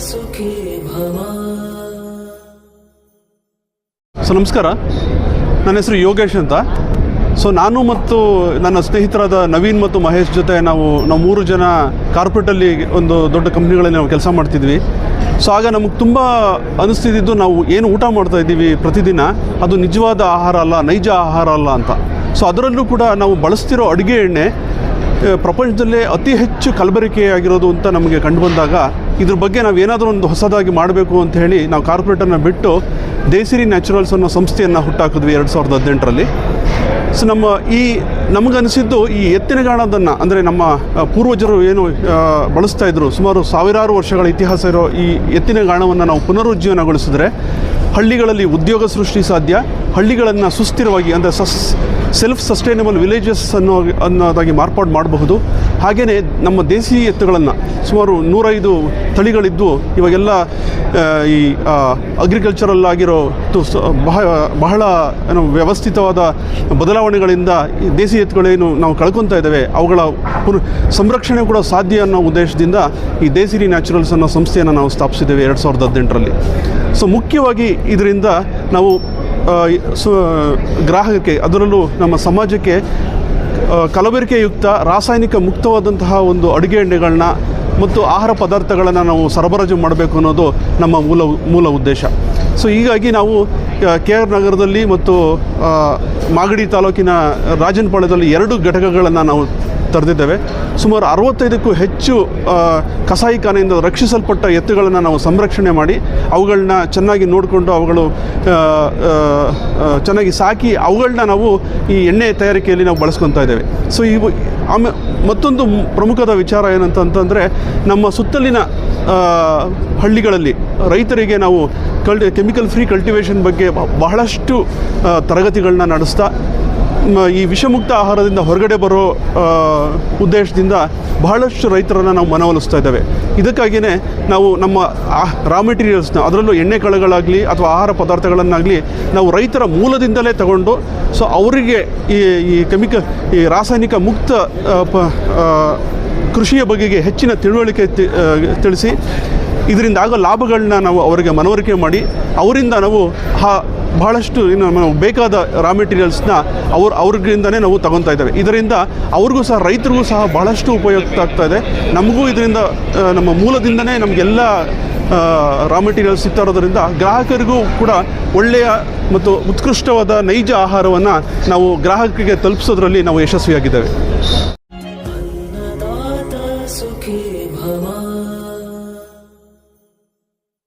So ನಮಸ್ಕಾರ. ನನ್ನ ಹೆಸರು ಯೋಗೇಶ್ ಅಂತ. ಸೊ ನಾನು ಮತ್ತು ನನ್ನ ಸ್ನೇಹಿತರಾದ ನವೀನ್ ಮತ್ತು ಮಹೇಶ್ ಜೊತೆ ನಾವು ನಾವು ಮೂರು ಜನ ಕಾರ್ಪೊರೇಟಲ್ಲಿ ಒಂದು ದೊಡ್ಡ ಕಂಪ್ನಿಗಳಲ್ಲಿ ನಾವು ಕೆಲಸ ಮಾಡ್ತಿದ್ವಿ. ಸೊ ಆಗ ನಮಗೆ ತುಂಬ ಅನಿಸ್ತಿದ್ದು ನಾವು ಏನು ಊಟ ಮಾಡ್ತಾ ಇದ್ದೀವಿ ಪ್ರತಿದಿನ, ಅದು ನಿಜವಾದ ಆಹಾರ ಅಲ್ಲ, ನೈಜ ಆಹಾರ ಅಲ್ಲ ಅಂತ. ಸೊ ಅದರಲ್ಲೂ ಕೂಡ ನಾವು ಬಳಸ್ತಿರೋ ಅಡುಗೆ ಎಣ್ಣೆ ಪ್ರಪಂಚದಲ್ಲೇ ಅತಿ ಹೆಚ್ಚು ಕಲಬೆರಕೆಯಾಗಿರೋದು ಅಂತ ನಮಗೆ ಕಂಡುಬಂದಾಗ ಇದ್ರ ಬಗ್ಗೆ ನಾವು ಏನಾದರೂ ಒಂದು ಹೊಸದಾಗಿ ಮಾಡಬೇಕು ಅಂತ ಹೇಳಿ ನಾವು ಕಾರ್ಪೊರೇಟರ್ನ ಬಿಟ್ಟು ದೇಸಿರಿ ನ್ಯಾಚುರಲ್ಸ್ ಅನ್ನೋ ಸಂಸ್ಥೆಯನ್ನು ಹುಟ್ಟಾಕಿದ್ವಿ ಎರಡು ಸಾವಿರದ ಹದಿನೆಂಟರಲ್ಲಿ. ಸೊ ನಮ್ಮ ಈ ನಮಗನಿಸಿದ್ದು ಈ ಎತ್ತಿನಗಾಣದನ್ನು ಅಂದರೆ ನಮ್ಮ ಪೂರ್ವಜರು ಏನು ಬಳಸ್ತಾ ಇದ್ರು, ಸುಮಾರು ಸಾವಿರಾರು ವರ್ಷಗಳ ಇತಿಹಾಸ ಇರೋ ಈ ಎತ್ತಿನ ಗಾಣವನ್ನು ನಾವು ಪುನರುಜ್ಜೀವನಗೊಳಿಸಿದ್ರೆ ಹಳ್ಳಿಗಳಲ್ಲಿ ಉದ್ಯೋಗ ಸೃಷ್ಟಿ ಸಾಧ್ಯ, ಹಳ್ಳಿಗಳನ್ನು ಸುಸ್ಥಿರವಾಗಿ ಅಂದರೆ ಸಸ್ ಸೆಲ್ಫ್ ಸಸ್ಟೈನಬಲ್ ವಿಲೇಜಸ್ ಅನ್ನೋ, ಅನ್ನೋದಾಗಿ ಮಾರ್ಪಾಡು ಮಾಡಬಹುದು. ಹಾಗೆಯೇ ನಮ್ಮ ದೇಸಿ ಎತ್ತುಗಳನ್ನು ಸುಮಾರು ನೂರೈದು ತಳಿಗಳಿದ್ದು ಇವಾಗೆಲ್ಲ ಈ ಅಗ್ರಿಕಲ್ಚರಲ್ ಆಗಿರೋ ತು- ಸ- ಬಹ, ಬಹಳ, ಏನು, ವ್ಯವಸ್ಥಿತವಾದ ಬದಲಾವಣೆಗಳಿಂದ ಈ ದೇಸಿ ಎತ್ತುಗಳೇನು ನಾವು ಕಳ್ಕೊತಾ ಇದ್ದೇವೆ, ಅವುಗಳ ಪುನಃ, ಸಂರಕ್ಷಣೆ ಕೂಡ ಸಾಧ್ಯ ಅನ್ನೋ ಉದ್ದೇಶದಿಂದ ಈ ದೇಸಿರಿ ನ್ಯಾಚುರಲ್ಸ್ ಅನ್ನೋ ಸಂಸ್ಥೆಯನ್ನು ನಾವು ಸ್ಥಾಪಿಸಿದ್ದೇವೆ ಎರಡು ಸಾವಿರದ ಹದಿನೆಂಟರಲ್ಲಿ. ಸೊ ಮುಖ್ಯವಾಗಿ ಇದರಿಂದ ನಾವು ಸು, ಗ್ರಾಹಕಕ್ಕೆ, ಅದರಲ್ಲೂ ನಮ್ಮ ಸಮಾಜಕ್ಕೆ ಕಲಬೆರಕೆಯುಕ್ತ ರಾಸಾಯನಿಕ ಮುಕ್ತವಾದಂತಹ ಒಂದು ಅಡುಗೆ ಎಣ್ಣೆಗಳನ್ನ ಮತ್ತು ಆಹಾರ ಪದಾರ್ಥಗಳನ್ನು ನಾವು ಸರಬರಾಜು ಮಾಡಬೇಕು ಅನ್ನೋದು ನಮ್ಮ ಮೂಲ ಮೂಲ ಉದ್ದೇಶ. ಸೊ, ಹೀಗಾಗಿ ನಾವು ಕೆ ಆರ್ ನಗರದಲ್ಲಿ ಮತ್ತು ಮಾಗಡಿ ತಾಲೂಕಿನ ರಾಜನಪಾಳ್ಯದಲ್ಲಿ ಎರಡು ಘಟಕಗಳನ್ನು ನಾವು ತೆರೆದಿದ್ದೇವೆ. ಸುಮಾರು ಅರವತ್ತೈದಕ್ಕೂ ಹೆಚ್ಚು ಕಸಾಯಿಖಾನೆಯಿಂದ ರಕ್ಷಿಸಲ್ಪಟ್ಟ ಎತ್ತುಗಳನ್ನು ನಾವು ಸಂರಕ್ಷಣೆ ಮಾಡಿ ಅವುಗಳನ್ನ ಚೆನ್ನಾಗಿ ನೋಡಿಕೊಂಡು ಅವುಗಳು ಚೆನ್ನಾಗಿ ಸಾಕಿ ಅವುಗಳನ್ನ ನಾವು ಈ ಎಣ್ಣೆ ತಯಾರಿಕೆಯಲ್ಲಿ ನಾವು ಬಳಸ್ಕೊತಾ ಇದ್ದೇವೆ. ಸೊ ಇವು, ಆಮೇ, ಮತ್ತೊಂದು ಪ್ರಮುಖದ ವಿಚಾರ ಏನಂತಂತಂದರೆ ನಮ್ಮ ಸುತ್ತಲಿನ ಹಳ್ಳಿಗಳಲ್ಲಿ ರೈತರಿಗೆ ನಾವು ಕಲ್ಟಿ, ಕೆಮಿಕಲ್ ಫ್ರೀ ಕಲ್ಟಿವೇಷನ್ ಬಗ್ಗೆ ಬಹಳಷ್ಟು ತರಗತಿಗಳನ್ನ ನಡೆಸ್ತಾ ಈ ವಿಷಮುಕ್ತ ಆಹಾರದಿಂದ ಹೊರಗಡೆ ಬರೋ ಉದ್ದೇಶದಿಂದ ಬಹಳಷ್ಟು ರೈತರನ್ನು ನಾವು ಮನವೊಲಿಸ್ತಾ ಇದ್ದೇವೆ. ಇದಕ್ಕಾಗಿಯೇ ನಾವು ನಮ್ಮ ರಾ ಮೆಟೀರಿಯಲ್ಸ್ನ ಅದರಲ್ಲೂ ಎಣ್ಣೆ ಕಾಳುಗಳಾಗಲಿ ಅಥವಾ ಆಹಾರ ಪದಾರ್ಥಗಳನ್ನಾಗಲಿ ನಾವು ರೈತರ ಮೂಲದಿಂದಲೇ ತಗೊಂಡು ಸೊ ಅವರಿಗೆ ಈ ಈ ಕೆಮಿಕಲ್, ಈ ರಾಸಾಯನಿಕ ಮುಕ್ತ ಕೃಷಿಯ ಬಗೆಗೆ ಹೆಚ್ಚಿನ ತಿಳುವಳಿಕೆ ತಿಳಿಸಿ ಇದರಿಂದ ಆಗೋ ಲಾಭಗಳನ್ನ ನಾವು ಅವರಿಗೆ ಮನವರಿಕೆ ಮಾಡಿ, ಅವರಿಂದ ನಾವು ಹಾ, ಬಹಳಷ್ಟು ಇನ್ನು ಬೇಕಾದ ರಾ ಮೆಟೀರಿಯಲ್ಸ್ನ ಅವ್ರ ಅವ್ರಿಗಿಂದನೇ ನಾವು ತಗೊತಾ ಇದ್ದೇವೆ ಇದರಿಂದ ಅವ್ರಿಗೂ ಸಹ, ರೈತರಿಗೂ ಸಹ ಬಹಳಷ್ಟು ಉಪಯುಕ್ತ ಆಗ್ತಾ ಇದೆ. ನಮಗೂ ಇದರಿಂದ ನಮ್ಮ ಮೂಲದಿಂದನೇ ನಮಗೆಲ್ಲ ರಾ ಮೆಟೀರಿಯಲ್ಸ್ ಸಿಗ್ತಾ ಇರೋದರಿಂದ ಗ್ರಾಹಕರಿಗೂ ಕೂಡ ಒಳ್ಳೆಯ ಮತ್ತು ಉತ್ಕೃಷ್ಟವಾದ ನೈಜ ಆಹಾರವನ್ನು ನಾವು ಗ್ರಾಹಕರಿಗೆ ತಲುಪಿಸೋದ್ರಲ್ಲಿ ನಾವು ಯಶಸ್ವಿಯಾಗಿದ್ದೇವೆ.